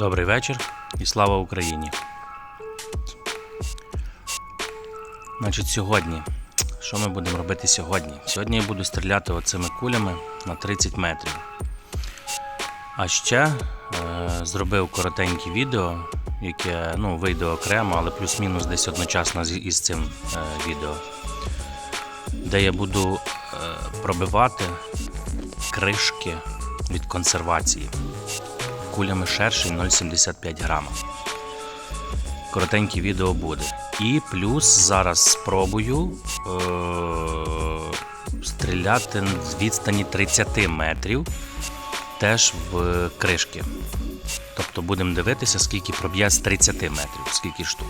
Добрий вечір і слава Україні. Значить, сьогодні. Що ми будемо робити сьогодні? Сьогодні я буду стріляти оцими кулями на 30 метрів. А ще е, зробив коротеньке відео, яке ну, вийде окремо, але плюс-мінус десь одночасно із цим е, відео, де я буду е, пробивати кришки від консервації кулями шершень 0,75 грама. Коротеньке відео буде. І плюс зараз спробую е- стріляти з відстані 30 метрів теж в кришки. Тобто будемо дивитися, скільки проб'є з 30 метрів, скільки штук.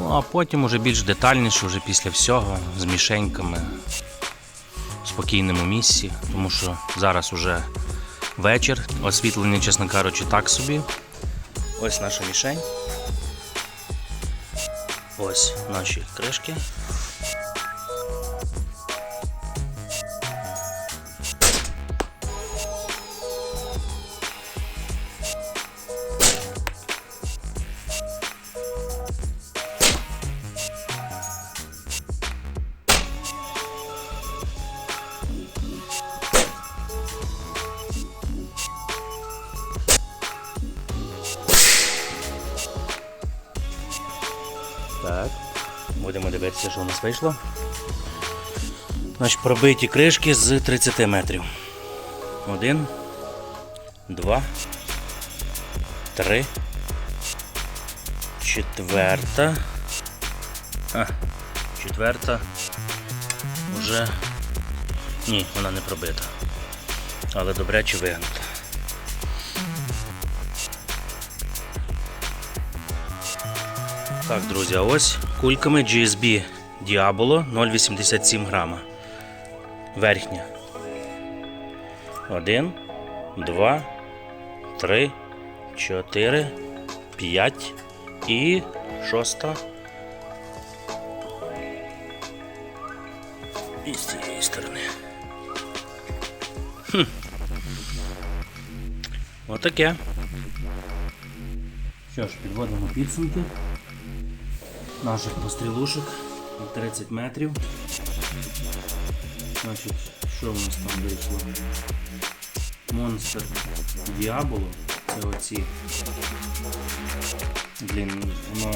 Ну, а потім уже більш детальніше, вже після всього, з мішеньками, в спокійному місці, тому що зараз уже вечір, освітлення, чесно кажучи, так собі. Ось наша мішень. Ось наші кришки. Так. Будемо дивитися, що у нас вийшло. Значить, пробиті кришки з 30 метрів. Один, два, три, четверта. А, четверта. Уже. Ні, вона не пробита. Але добряче вигнута. Так, друзі, ось кульками GSB Diabolo 0,87 грама. Верхня. Один, два, три, чотири, п'ять і шоста. І з цієї сторони. Хм. Отаке. Що ж, підводимо підсумки наших пострілушок на 30 метрів. Значить, що у нас там вийшло? Монстр Діаболо. Це оці. Блін, воно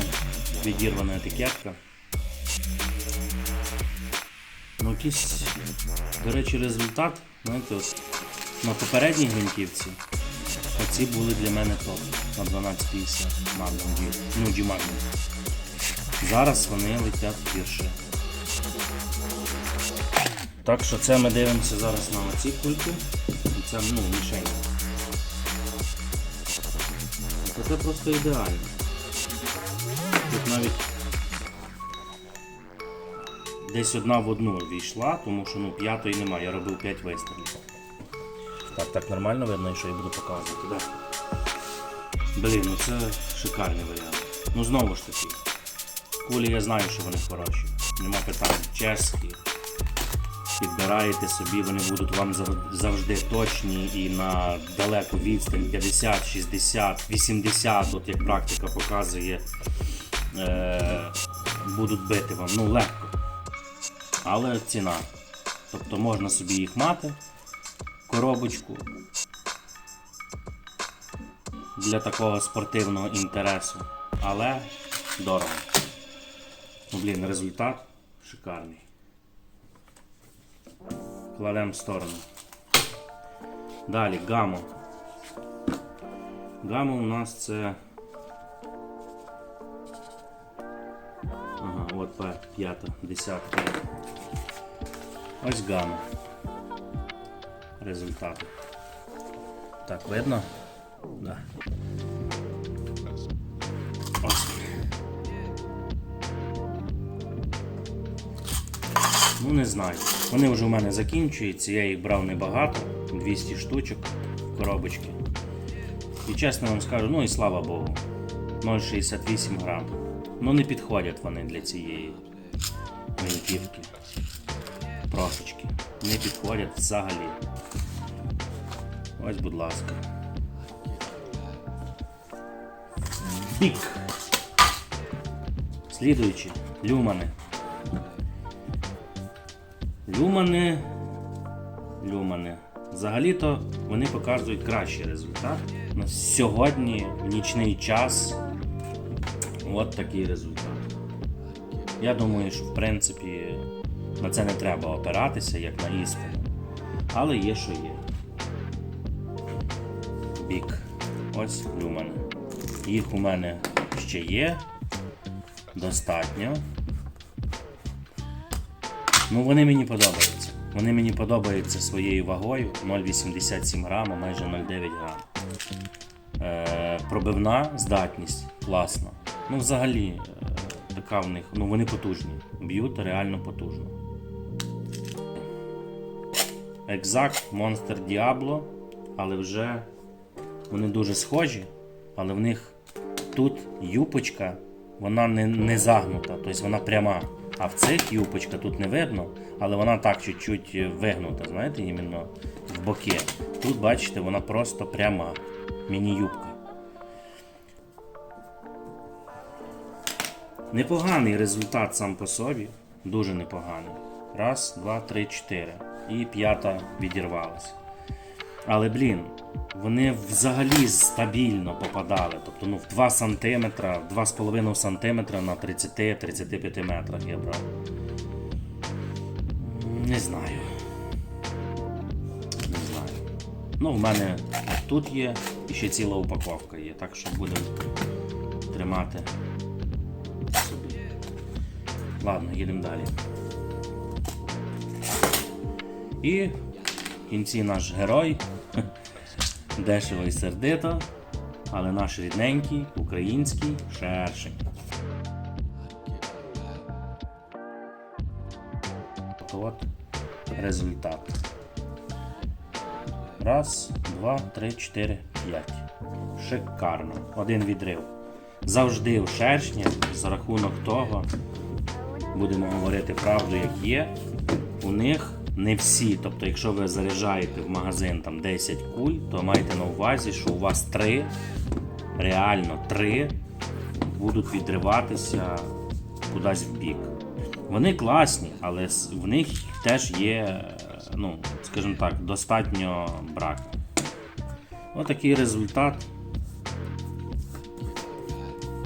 відірвана етикетка. Ну, якийсь, до речі, результат, знаєте, от на попередній гвинтівці оці були для мене топ на 1250 Magnum G, ну G Magnum. Зараз вони летять гірше. Так що це ми дивимося зараз на оці кульки. І Це ну, мішень. Це, просто ідеально. Тут навіть десь одна в одну війшла, тому що ну, п'ятої немає, я робив 5 вистрілів. Так, так нормально видно, що я буду показувати. Да? Блін, ну це шикарний варіант. Ну знову ж таки. Кулі я знаю, що вони хороші. Нема питань. Чеські. Підбираєте собі, вони будуть вам завжди точні і на далеку відстань 50, 60, 80, от як практика показує, е- будуть бити вам. Ну, легко. Але ціна. Тобто можна собі їх мати, коробочку для такого спортивного інтересу. Але дорого. Ну, блін, результат шикарний. Кладемо в сторону. Далі гамо. Гамо у нас це. Ага, от п'ята, десятка. Ось гамо. Результат. Так, видно? Да. Ну не знаю. Вони вже у мене закінчуються, я їх брав небагато, 200 штучок коробочки. І чесно вам скажу, ну і слава Богу. 0,68 грам. Ну не підходять вони для цієї гвинтівки. Прошечки. Не підходять взагалі. Ось, будь ласка. Бік. Слідуючі. Люмани. Люмани. Люмани. Взагалі-то вони показують кращий результат. На сьогодні, в нічний час, от такий результат. Я думаю, що в принципі на це не треба опиратися, як на істину. Але є, що є. Бік. Ось люмани. Їх у мене ще є. Достатньо. Ну, вони мені подобаються. Вони мені подобаються своєю вагою 0,87 грама, майже 0,9 грам. Е, пробивна здатність класна. Ну, взагалі, е, така в них, ну вони потужні. Б'ють реально потужно. Exact Monster Diablo, але вже вони дуже схожі, але в них тут юпочка, вона не, не загнута, тобто вона пряма. А в цих юпочка тут не видно, але вона так чуть-чуть вигнута, знаєте, іменно в боки. Тут, бачите, вона просто пряма. Міні-юбка. Непоганий результат сам по собі, дуже непоганий. Раз, два, три, чотири. І п'ята відірвалася. Але, блін, вони взагалі стабільно попадали. Тобто ну, в 2 см, 2,5 см на 30-35 метрах я брав. Не знаю. Не знаю. Ну, в мене тут є і ще ціла упаковка є, так що будемо тримати. Ладно, їдемо далі. І в кінці наш герой. Дешево і сердито, але наш рідненький український шершень. От результат. Раз, два, три, чотири, п'ять. Шикарно. Один відрив. Завжди в шершні за рахунок того, будемо говорити правду, як є. У них не всі. Тобто, якщо ви заряджаєте в магазин там 10 куль, то майте на увазі, що у вас 3, реально 3 будуть відриватися кудись в бік. Вони класні, але в них теж є, ну, скажімо так, достатньо брак. Отакий результат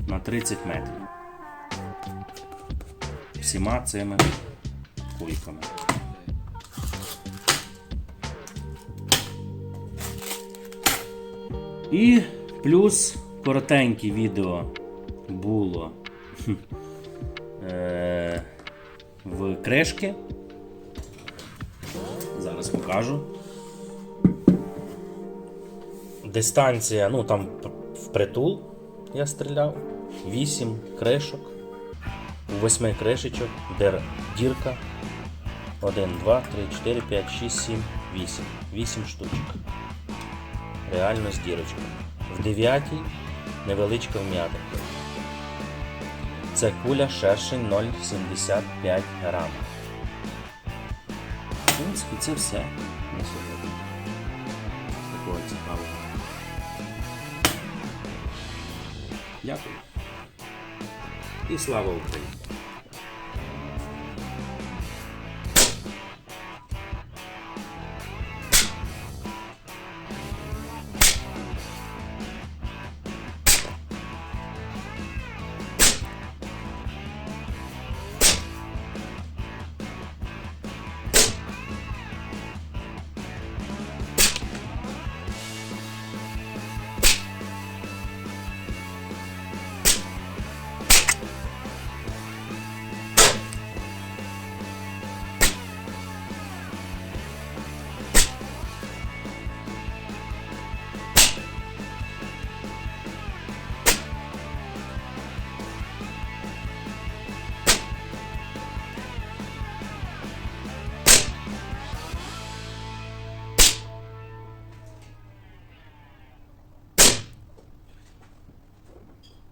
на 30 метрів. Всіма цими кульками. І плюс коротеньке відео було е, в кришки. Зараз покажу. Дистанція, ну там впритул я стріляв. 8 кришок. У 8 кришечок, де дірка. 1, 2, 3, 4, 5, 6, 7, 8. 8 штучок реально з дірочкою. В дев'ятій невеличка вм'ятинка. Це куля шершень 0,75 грам. В принципі, це все на сьогодні. Такого цікавого. Дякую. І слава Україні!